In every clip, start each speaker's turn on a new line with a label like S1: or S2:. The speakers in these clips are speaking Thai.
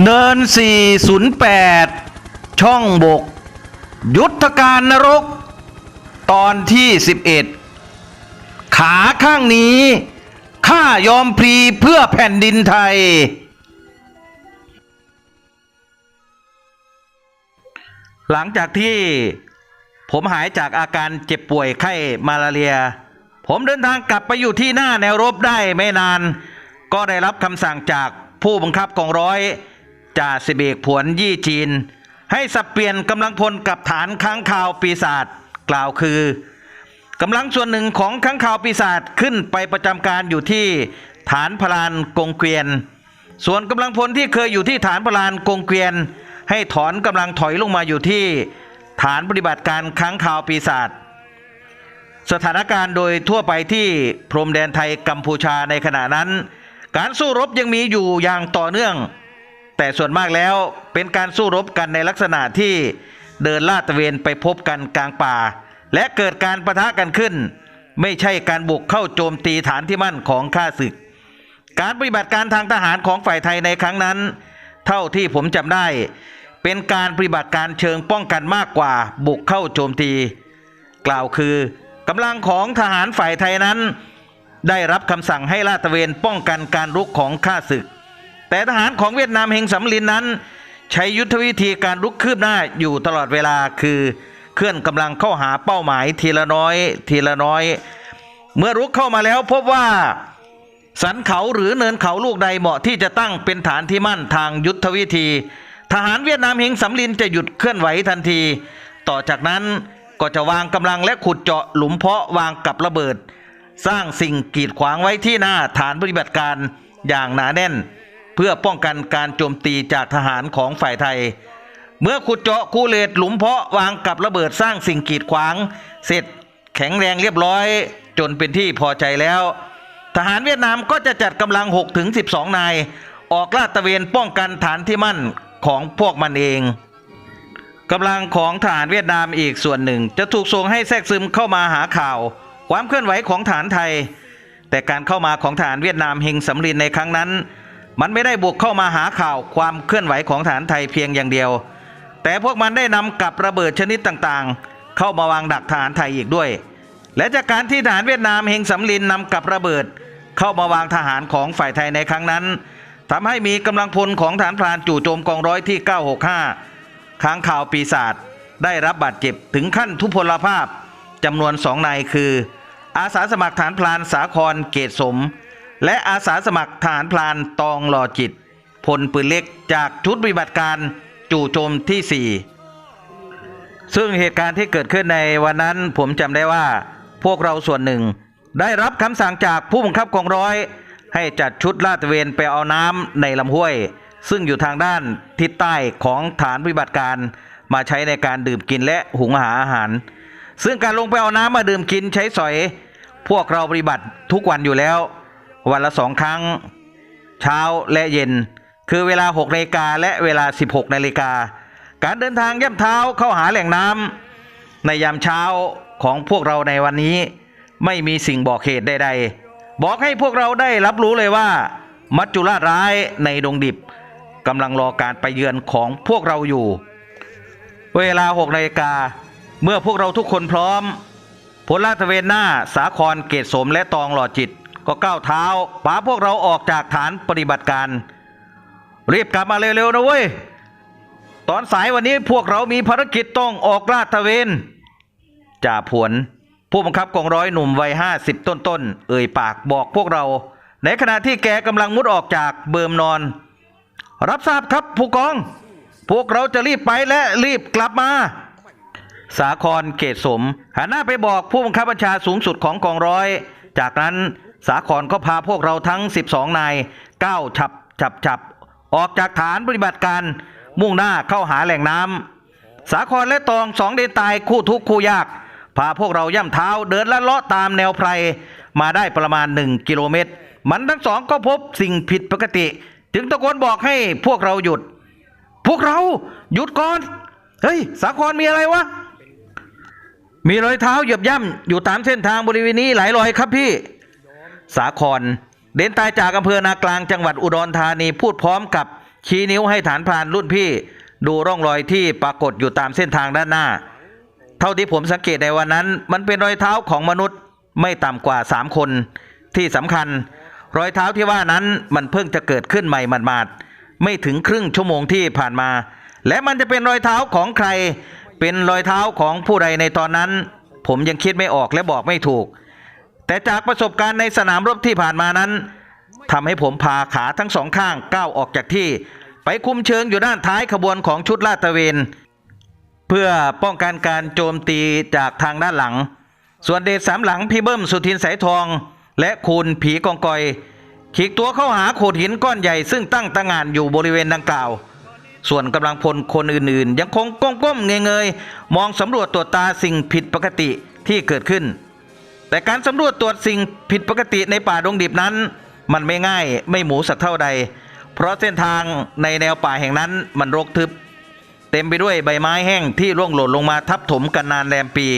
S1: เนิน 408 ช่องบก ยุทธการนรก ตอนที่ 11 ขาข้างนี้ ข้ายอมพลีเพื่อแผ่นดินไทย หลังจากที่ผมหายจากอาการเจ็บป่วยไข้มาลาเรีย ผมเดินทางกลับไปอยู่ที่หน้าแนวรบได้ไม่นาน ก็ได้รับคำสั่งจากผู้บังคับกองร้อย จ่าสิบเอกผวนยี่จีน ให้สับเปลี่ยนกำลังพลกับฐานค้างคาวปีศาจกล่าวคือกำลังส่วนหนึ่งของค้างคาวปีศาจขึ้นไปประจำการอยู่ที่ฐานพลานกงเกวียน ส่วนกำลังพลที่เคยอยู่ที่ฐานพลานกงเกวียน ให้ถอนกำลังถอยลงมาอยู่ที่ฐานปฏิบัติการค้างคาวปีศาจสถานการณ์โดยทั่วไปที่พรมแดนไทยกัมพูชาในขณะนั้น การสู้รบยังมีอยู่อย่างต่อเนื่อง แต่ส่วนมากแล้วเป็นการสู้รบกันในลักษณะที่เดินลาดตระเวนไปพบกันกลางป่า และเกิดการประทะกันขึ้น ไม่ใช่การบุกเข้าโจมตีฐานที่มั่นของข้าศึก การปฏิบัติการทางทหารของฝ่ายไทยในครั้งนั้น เท่าที่ผมจำได้ เป็นการปฏิบัติการเชิงป้องกันมากกว่าบุกเข้าโจมตี กล่าวคือกำลังของทหารฝ่ายไทยนั้น ได้รับคำสั่งให้ลาดตระเวนป้องกันการรุกของข้าศึก แต่ทหารของเวียดนามเฮงสำลินนั้น ใช้ยุทธวิธีการรุกคืบหน้าอยู่ตลอดเวลาคือเคลื่อนกำลังเข้าหาเป้าหมายทีละน้อย ทีละน้อย เมื่อรุกเข้ามาแล้วพบว่าสันเขาหรือเนินเขาลูกใดเหมาะที่จะตั้งเป็นฐานที่มั่นทางยุทธวิธี ทหารเวียดนามเฮงสำลินจะหยุดเคลื่อนไหวทันที ต่อจากนั้นก็จะวางกำลังและขุดเจาะหลุมเพาะวางกับระเบิด สร้างสิ่งกีดขวางไว้ที่หน้าฐานปฏิบัติการอย่างหนาแน่น เพื่อป้องกันการโจมตีจากทหารของฝ่ายไทย เมื่อขุดเจาะคูเลตหลุมเพาะวางกับระเบิดสร้างสิ่งกีดขวาง เสร็จแข็งแรงเรียบร้อย จนเป็นที่พอใจแล้ว ทหารเวียดนามก็จะจัดกำลัง6ถึง12นาย ออกลาดตระเวนป้องกันฐานที่มั่นของพวกมันเองกำลังของทหารเวียดนามอีกส่วนหนึ่ง จะถูกส่งให้แทรกซึมเข้ามาหาข่าว ความเคลื่อนไหวของฐานไทย แต่การเข้ามาของฐานเวียดนามเฮงสำลินในครั้งนั้น มันไม่ได้บุกเข้ามาหาข่าวความเคลื่อนไหวของฐานไทยเพียงอย่างเดียว แต่พวกมันได้นำกับระเบิดชนิดต่างๆ เข้ามาวางดักฐานไทยอีกด้วย และจากการที่ทหารเวียดนามเฮงสำลินนำกับระเบิด เข้ามาวางทหารของฝ่ายไทยในครั้งนั้นทำให้มีกำลังพลของฐานพรานจู่โจมกองร้อยที่ 965 ค้างข่าวปีศาจได้รับบาดเจ็บถึงขั้นทุพพลภาพจำนวนสองนายคือ อาสาสมัครฐานพลานสาครเกตสม และอาสาสมัครฐานพลานตองหล่อจิต พลปืนเล็กจากชุดปฏิบัติการจู่โจมที่ 4 ซึ่งเหตุการณ์ที่เกิดขึ้นในวันนั้นผมจำได้ว่า พวกเราส่วนหนึ่ง ได้รับคำสั่งจากผู้บังคับกองร้อย ให้จัดชุดลาดตระเวนไปเอาน้ำในลำห้วย ซึ่งอยู่ทางด้านทิศใต้ของฐานปฏิบัติการมาใช้ในการดื่มกินและหุงหาอาหาร ซึ่งการลงไปเอาน้ำมาดื่มกินใช้สอย พวกเราปฏิบัติทุกวันอยู่แล้ว วันละสองครั้ง เช้าและเย็น คือเวลา6นาฬิกาและเวลา 16นาฬิกาการเดินทางย่ำเท้าเข้าหาแหล่งน้ำในยามเช้าของพวกเราในวันนี้ ไม่มีสิ่งบอกเหตุใดๆ บอกให้พวกเราได้รับรู้เลยว่า มัจจุราชร้ายในดงดิบกำลังรอการไปเยือนของพวกเราอยู่ เวลา6นาฬิกาเมื่อพวกเราทุกคนพร้อมพลลาดตะเวนหน้าสาครเกตสมและตองหล่อจิต ก็ก้าวเท้าพาพวกเราออกจากฐานปฏิบัติการ รีบกลับมาเร็วๆนะเว้ย ตอนสายวันนี้พวกเรามีภารกิจต้องออกลาดตระเวนจ่าผวน ผู้บังคับกองร้อยหนุ่มวัยห้าสิบต้นๆ เอ่ยปากบอกพวกเรา ในขณะที่แกกำลังมุดออกจากเบิมนอน รับทราบครับผู้กอง พวกเราจะรีบไปและรีบกลับมาสาครเกตสมหันหน้าไปบอกผู้บังคับบัญชาสูงสุดของกองร้อย จากนั้น สาครก็พาพวกเราทั้ง 12 นายก้าวฉับฉับฉับออกจากฐานปฏิบัติการมุ่งหน้าเข้าหาแหล่งน้ำสาครและตองสองเดนตายคู่ทุกข์คู่ยาก พาพวกเราย่ำเท้าเดินละเลาะตามแนวไพร มาได้ประมาณ1กิโลเมตร มันทั้งสองก็พบสิ่งผิดปกติจึงตะโกนบอกให้พวกเราหยุด พวกเราหยุดก่อน เฮ้ย สาครมีอะไรวะมีรอยเท้าเหยียบย่ำอยู่ตามเส้นทางบริเวณนี้หลายรอยครับพี่ สาคร เดินตายจากอำเภอนากลางจังหวัดอุดรธานีพูดพร้อมกับชี้นิ้วให้ฐานพรานรุ่นพี่ ดูร่องรอยที่ปรากฏอยู่ตามเส้นทางด้านหน้า เท่าที่ผมสังเกตในวันนั้น มันเป็นรอยเท้าของมนุษย์ไม่ต่ำกว่าสามคน ที่สำคัญ รอยเท้าที่ว่านั้นมันเพิ่งจะเกิดขึ้นใหม่หมาดๆไม่ถึงครึ่งชั่วโมงที่ผ่านมา และมันจะเป็นรอยเท้าของใคร เป็นรอยเท้าของผู้ใดในตอนนั้น ผมยังคิดไม่ออกและบอกไม่ถูก แต่จากประสบการณ์ในสนามรบที่ผ่านมานั้นทำให้ผมพาขาทั้งสองข้างก้าวออกจากที่ ไปคุมเชิงอยู่ด้านท้ายขบวนของชุดลาดตระเวน เพื่อป้องกันการโจมตีจากทางด้านหลัง ส่วนเดชสามหลังพี่เบิ้มสุทินสายทอง และคูณผีกองกอยขีกตัวเข้าหาโขดหินก้อนใหญ่ซึ่งตั้งตางานอยู่บริเวณดังกล่าว ส่วนกำลังพลคนอื่นๆ ยังคงก้มๆเงยๆมองสำรวจตรวจตาสิ่งผิดปกติที่เกิดขึ้น แต่การสำรวจตรวจสิ่งผิดปกติในป่าดงดิบนั้น มันไม่ง่ายไม่หมูสักเท่าใด เพราะเส้นทางในแนวป่าแห่งนั้นมันรกทึบ เต็มไปด้วยใบไม้แห้งที่ร่วงหล่นลงมาทับถมกันนานแรมปี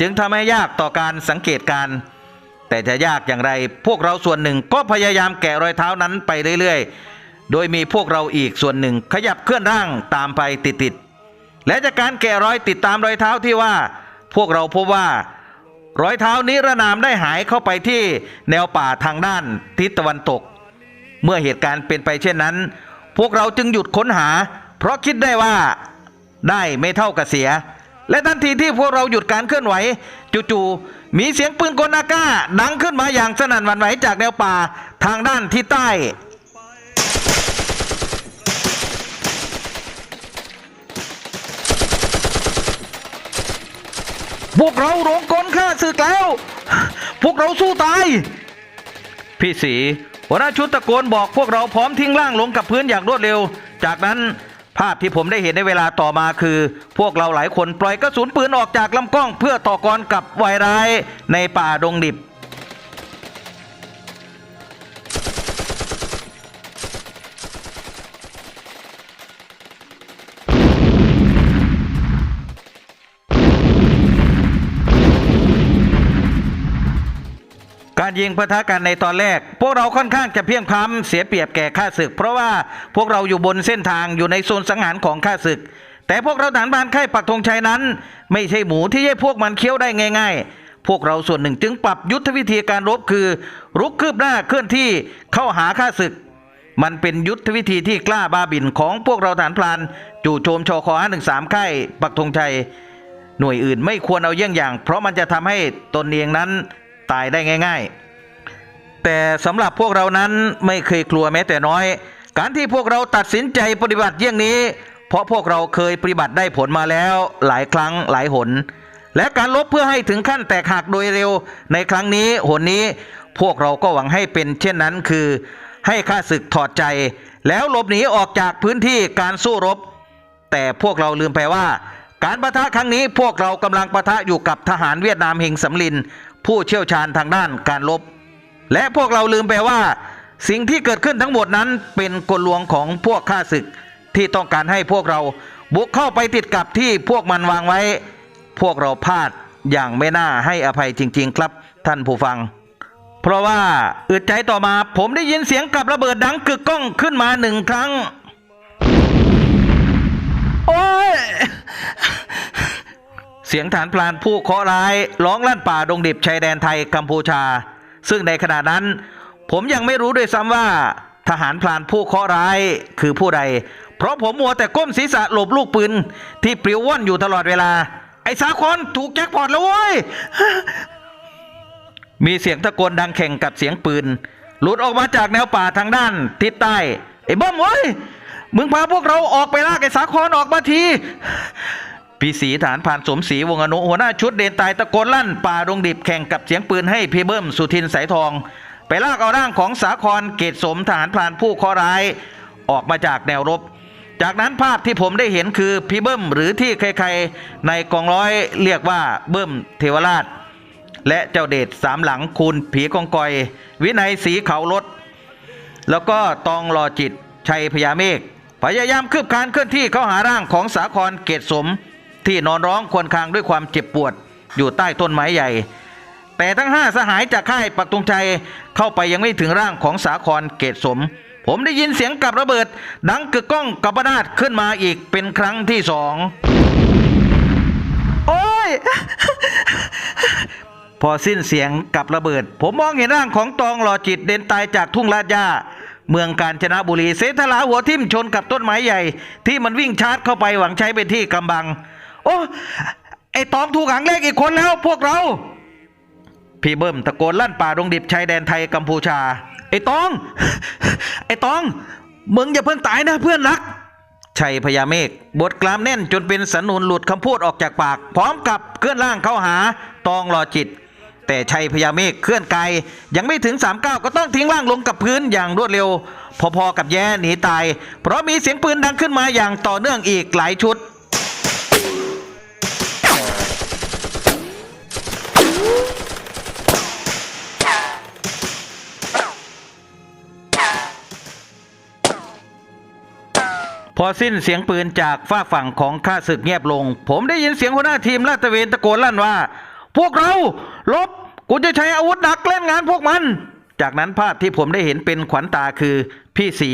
S1: จึงทำให้ยากต่อการสังเกตการ แต่จะยากอย่างไรพวกเราส่วนหนึ่งก็พยายามแกะรอยเท้านั้นไปเรื่อยๆ โดยมีพวกเราอีกส่วนหนึ่งขยับเคลื่อนร่างตามไปติดๆและจากการแกะรอยติดตามรอยเท้าที่ว่า พวกเราพบว่า รอยเท้านิรนามได้หายเข้าไปที่แนวป่าทางด้านทิศตะวันตก เมื่อเหตุการณ์เป็นไปเช่นนั้น พวกเราจึงหยุดค้นหา เพราะคิดได้ว่าได้ไม่เท่ากับเสีย และทันทีที่พวกเราหยุดการเคลื่อนไหวจู่ๆมีเสียงปืนกลนาก้าดังขึ้นมาอย่างสนั่นหวั่นไหวจากแนวป่าทางด้านทิศใต้ พวกเราหลงกลฆ่าศึกแล้ว พวกเราสู้ตาย พี่สีหัวหน้าชุดตะโกนบอกพวกเราพร้อมทิ้งร่างลงกับพื้นอย่างรวดเร็ว จากนั้นภาพที่ผมได้เห็นในเวลาต่อมาคือ พวกเราหลายคนปล่อยกระสุนปืนออกจากลำกล้อง เพื่อต่อกรกับวายร้ายในป่าดงดิบ การยิงปะทะกันในตอนแรก พวกเราค่อนข้างจะเพียงพล้ำเสียเปรียบแก่ข้าศึก เพราะว่าพวกเราอยู่บนเส้นทางอยู่ในโซนสังหารของข้าศึก แต่พวกเราฐานบานค่ปักธงชัยนั้น ไม่ใช่หมูที่ให้พวกมันเคี้ยวได้ง่าย ๆ พวกเราส่วนหนึ่งจึงปรับยุทธวิธีการรบคือ รุกคืบหน้าเคลื่อนที่เข้าหาข้าศึก มันเป็นยุทธวิธีที่กล้าบาบินของพวกเราฐานพลานจู่โจมชคหนึ่งสามค่ายปักธงชัยหน่วยอื่นไม่ควรเอาเยี่ยงอย่าง เพราะมันจะทำให้ตนเองนั้น ตายได้ง่าย ๆ แต่สำหรับพวกเรานั้นไม่เคยกลัวแม้แต่น้อย การที่พวกเราตัดสินใจปฏิบัติเยี่ยงนี้ เพราะพวกเราเคยปฏิบัติได้ผลมาแล้วหลายครั้งหลายหน และการลบเพื่อให้ถึงขั้นแตกหักโดยเร็ว ในครั้งนี้หนนี้ พวกเราก็หวังให้เป็นเช่นนั้นคือ ให้ข้าศึกถอดใจ แล้วหลบหนีออกจากพื้นที่การสู้รบ แต่พวกเราลืมไปว่าการประทะครั้งนี้พวกเรากำลังประทะอยู่กับทหารเวียดนามเฮงสำลิน ผู้เชี่ยวชาญทางด้านการรบและพวกเราลืมไปว่า สิ่งที่เกิดขึ้นทั้งหมดนั้นเป็นกลลวงของพวกข้าศึกที่ต้องการให้พวกเราบุกเข้าไปติดกับที่พวกมันวางไว้ พวกเราพลาดอย่างไม่น่าให้อภัยจริง ๆ ครับท่านผู้ฟัง เพราะว่าอึดใจต่อมาผมได้ยินเสียงกับระเบิดดังกึกก้องขึ้นมาหนึ่งครั้ง โอ้ย เสียงฐานพลานผู้เคาะร้ายร้องลั่นป่าดงดิบชายแดนไทยกัมพูชา ซึ่งในขณะนั้น ผมยังไม่รู้ด้วยซ้ำว่า ทหารพลานผู้เคาะร้ายคือผู้ใด เพราะผมมัวแต่ก้มศีรษะหลบลูกปืนที่ปลิวว่อนอยู่ตลอดเวลา ไอ้สาคอนถูกแจ็คพอตแล้วเว้ยมีเสียงตะโกนดังแข่งกับเสียงปืน หลุดออกมาจากแนวป่าทางด้านทิศใต้ไอ้เบิ้มเว้ยมึงพาพวกเราออกไปลากไอ้สาคอนออกมาที พี่สีฐานผ่านสมศรีวงอนุหัวหน้าชุดเดนตายตะโกนลั่นป่าดงดิบแข่งกับเสียงปืนให้พี่เบิ้มสุทินสายทอง ไปลากเอาร่างของสาครเกตสมฐานพลานผู้เคราะห์ร้าย ออกมาจากแนวรบ จากนั้นภาพที่ผมได้เห็นคือพี่เบิ้มหรือที่ใครๆ ในกองร้อยเรียกว่าเบิ้มเทวราช และเจ้าเดชสามหลังคุณผีกองกอย วินัยสีเขารถ แล้วก็ตองรอจิตชัยพญาเมฆพยายามคืบคลานเคลื่อนที่เข้าหาร่างของสาครเกตสม ที่นอนร้องควรครางด้วยความเจ็บปวดอยู่ใต้ต้นไม้ใหญ่ แต่ทั้งห้าสหายจากค่ายปักตงชัยเข้าไปยังไม่ถึงร่างของสาครเกตสม ผมได้ยินเสียงกับระเบิด ดังกึกก้องกับนาดขึ้นมาอีกเป็นครั้งที่สองโอ้ยพอสิ้นเสียงกับระเบิด ผมมองเห็นร่างของตองหล่อจิตเด่นตายจากทุ่งลาดยาเมืองกาญจนบุรีเสถลาหัวทิ่มชนกับต้นไม้ใหญ่ ที่มันวิ่งชาร์จเข้าไปหวังใช้เป็นที่กำบัง อ้ไอตองถูกขังเลขอีกคนแล้วพวกเรา พี่เบิ้มตะโกนลั่นป่าดงดิบชายแดนไทยกัมพูชา ไอ้ตอง ไอ้ตอง มึงอย่าเพิ่งตายนะเพื่อนรัก ชัยพญาเมฆบทกลามแน่นจนเป็นสันนุนหลุดคำพูดออกจากปาก พร้อมกับเคลื่อนร่างเข้าหาตองรอจิต แต่ชัยพญาเมฆเคลื่อนไกลยังไม่ถึง3 9ก็ต้องทิ้งร่างลงกับพื้นอย่างรวดเร็ว พอๆกับแย่หนีตาย เพราะมีเสียงปืนดังขึ้นมาอย่างต่อเนื่องอีกหลายชุด พอสิ้นเสียงปืนจากฝ้าฝั่งของข้าศึกเงียบลง ผมได้ยินเสียงหัวหน้าทีมลาดตระเวนตะโกนลั่นว่า พวกเราลบกูจะใช้อาวุธหนักเล่นงานพวกมัน จากนั้นภาพที่ผมได้เห็นเป็นขวัญตาคือ พี่สี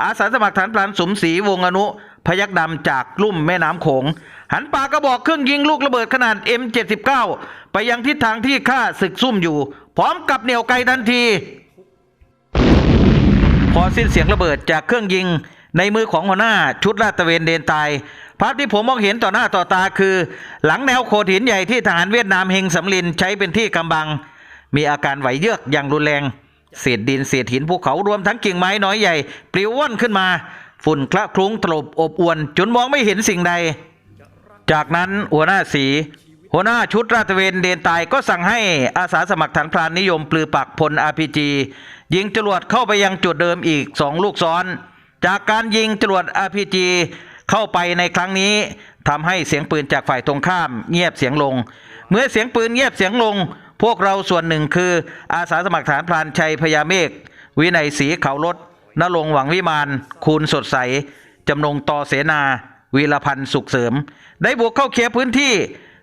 S1: อาสาสมัครฐานพลานสมศรีวงอนุ พยักดำจากลุ่มแม่น้ำโขง หันปากกระบอกเครื่องยิงลูกระเบิดขนาด M79 ไปยังทิศทางที่ข้าศึกซุ่มอยู่ พร้อมกับเหนี่ยวไกทันที พอสิ้นเสียงระเบิดจากเครื่องยิง ในมือของหัวหน้าชุดลาดตระเวนเดนตายภาพที่ผมมองเห็นต่อหน้าต่อตาคือ หลังแนวโขดหินใหญ่ที่ทหารเวียดนามเฮงสำลินใช้เป็นที่กำบัง มีอาการไหวเยือกอย่างรุนแรง เศษดินเศษหินภูเขารวมทั้งกิ่งไม้น้อยใหญ่ ปลิวว่อนขึ้นมา ฝุ่นคละคลุ้งตลบอบอวน จนมองไม่เห็นสิ่งใด จากนั้นหัวหน้าสี หัวหน้าชุดราตเวนเดนตายก็สั่งให้อาสาสมัครฐานพรานนิยมปลือปักพลอาพีจียิงจรวดเข้าไปยังจุดเดิมอีกสองลูกซ้อน จากการยิงจรวดอาพีจีเข้าไปในครั้งนี้ทำให้เสียงปืนจากฝ่ายตรงข้ามเงียบเสียงลง เมื่อเสียงปืนเงียบเสียงลง พวกเราส่วนหนึ่งคืออาสาสมัครฐานพรานชัยพญาเมฆวินัยศรีเขารถนรงหวังวิมาน คูณสดใส จำนงต่อเสนา วีรพันธ์สุขเสริม ได้บุกเข้าเคลียร์พื้นที่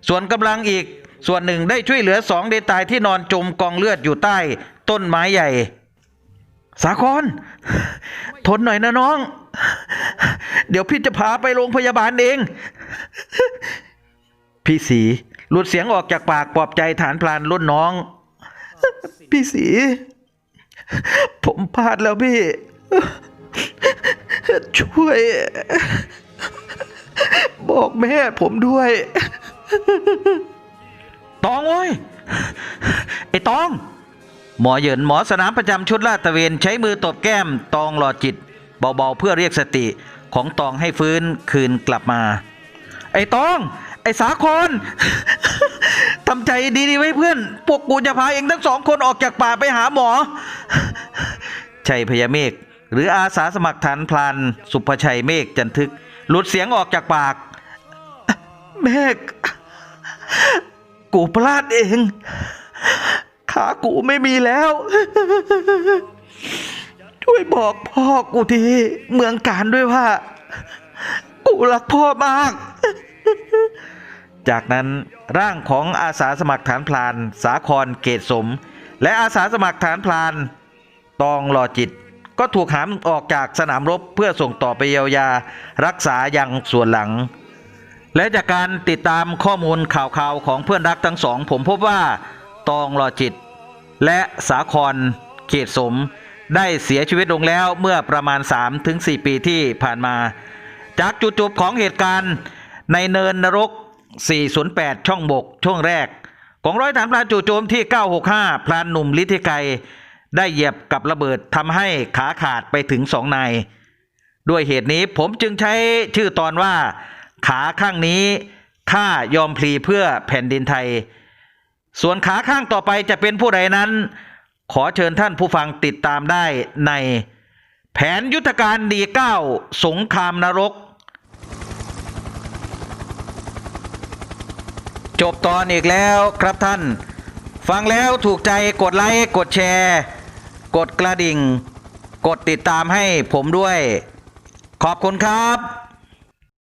S1: ส่วนกำลังอีก ส่วนหนึ่งได้ช่วยเหลือสองเดตายที่นอนจมกองเลือดอยู่ใต้ ต้นไม้ใหญ่ สาครทนหน่อยนะน้อง เดี๋ยวพี่จะพาไปโรงพยาบาลเอง พี่สีหลุดเสียงออกจากปากปลอบใจฐานพลานรุ่นน้อง พี่สี ผมพลาดแล้วพี่ ช่วย บอกแม่ผมด้วยตองโอ้ยไอ้ตอง หมอเหยินหมอสนามประจำชุดลาดตระเวนใช้มือตบแก้มตองหลอดจิต เบาๆเพื่อเรียกสติของตองให้ฟื้นคืนกลับมา ไอ้ตอง ไอ้สาครทำใจดีๆไว้เพื่อนพวกกูจะพาเองทั้งสองคนออกจากป่าไปหาหมอ ชัยพยาเมฆหรืออาสาสมัครฐานพลานสุภชัยเมฆจันทึก หลุดเสียงออกจากปาก เมฆกูพลาดเอง ขากูไม่มีแล้ว ช่วยบอกพ่อกูที เมืองการด้วยว่า กูรักพ่อมาก จากนั้นร่างของอาสาสมัครฐานพลาน สาครเกตสม และอาสาสมัครฐานพลาน ตองหล่อจิต ก็ถูกหามออกจากสนามรบเพื่อส่งต่อไปเยียวยา รักษาอยังส่วนหลังและจากการติดตามข้อมูลข่าวๆของเพื่อนรักทั้งสอง ผมพบว่าตองหล่อจิต และสาครเขตสม ได้เสียชีวิตลงแล้วเมื่อประมาณ 3-4 ปีที่ผ่านมา จากจุดจบของเหตุการณ์ในเนินนรก 408 ช่องบก ช่วงแรก ของร้อยฐานพลานจู่โจมที่ 965 พลานหนุ่มลิทธิไกรได้เหยียบกับระเบิดทำให้ขาขาดไปถึงสองนาย ด้วยเหตุนี้ผมจึงใช้ชื่อตอนว่า ขาข้างนี้ข้ายอมพลีเพื่อแผ่นดินไทย ส่วนขาข้างต่อไปจะเป็นผู้ใดนั้น ขอเชิญท่านผู้ฟังติดตามได้ใน แผนยุทธการดีเก้าสงครามนรก จบตอนอีกแล้วครับท่าน ฟังแล้วถูกใจกดไลค์กดแชร์ กดกระดิ่ง กดติดตามให้ผมด้วย ขอบคุณครับ